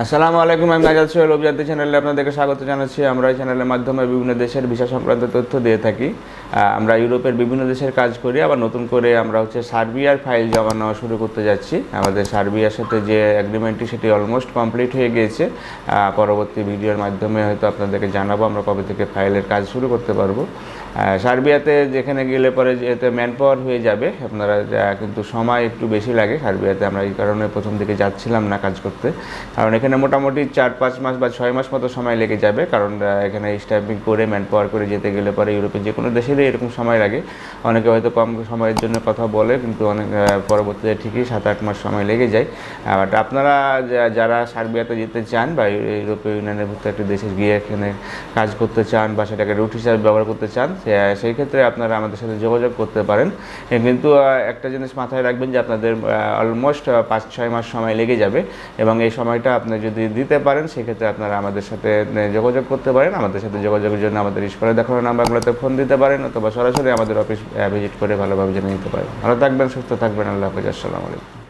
আসসালামু আলাইকুম, আমি আজাদ সোহেল, অভিযাত্রী চ্যানেলে আপনাদেরকে স্বাগত জানাচ্ছি। আমরা এই চ্যানেলের মাধ্যমে বিভিন্ন দেশের ভিসা সংক্রান্ত তথ্য দিয়ে থাকি। আমরা ইউরোপের বিভিন্ন দেশের কাজ করি, আবার নতুন করে আমরা হচ্ছে সার্বিয়ার ফাইল জমা নেওয়া শুরু করতে যাচ্ছি। আমাদের সার্বিয়ার সাথে যে অ্যাগ্রিমেন্টটি সেটি অলমোস্ট কমপ্লিট হয়ে গিয়েছে। পরবর্তী ভিডিওর মাধ্যমে হয়তো আপনাদেরকে জানাব, আমরা কবে থেকে ফাইলের কাজ শুরু করতে পারব। সার্বিয়াতে যেখানে গেলে পরে যেতে ম্যান পাওয়ার হয়ে যাবে, আপনারা কিন্তু সময় একটু বেশি লাগে সার্বিয়াতে, আমরা এই কারণে প্রথম দিকে যাচ্ছিলাম না কাজ করতে। কারণ এখানে মোটামুটি চার, পাঁচ মাস বা ছয় মাস মতো সময় লেগে যাবে, কারণ এখানে স্টাইপিং করে ম্যান পাওয়ার করে যেতে গেলে পরে ইউরোপের যে কোনো দেশেরই এরকম সময় লাগে। অনেকে হয়তো কম সময়ের জন্য কথা বলে, কিন্তু অনেক পরবর্তীতে ঠিকই সাত, আট মাস সময় লেগে যায়। বাট আপনারা যারা সার্বিয়াতে যেতে চান বা ইউ- ইউরোপীয় ইউনিয়নের ভিতরে একটা দেশে গিয়ে এখানে কাজ করতে চান বা সেটাকে রুট হিসাবে ব্যবহার করতে চান সেই ক্ষেত্রে আপনারা আমাদের সাথে যোগাযোগ করতে পারেন। কিন্তু একটা জিনিস মাথায় রাখবেন যে আপনাদের অলমোস্ট পাঁচ, ছয় মাস সময় লেগে যাবে এবং এই সময়টা আপনি যদি দিতে পারেন, সেক্ষেত্রে আপনারা আমাদের সাথে যোগাযোগ করতে পারেন। আমাদের সাথে যোগাযোগের জন্য আমাদের স্কুলে দেখানো নাম্বারগুলোতে ফোন দিতে পারেন অথবা সরাসরি আমাদের অফিস ভিজিট করে ভালোভাবে জেনে নিতে পারেন। ভালো থাকবেন, সুস্থ থাকবেন। আল্লাহ হাফিজ। আসসালামু আলাইকুম।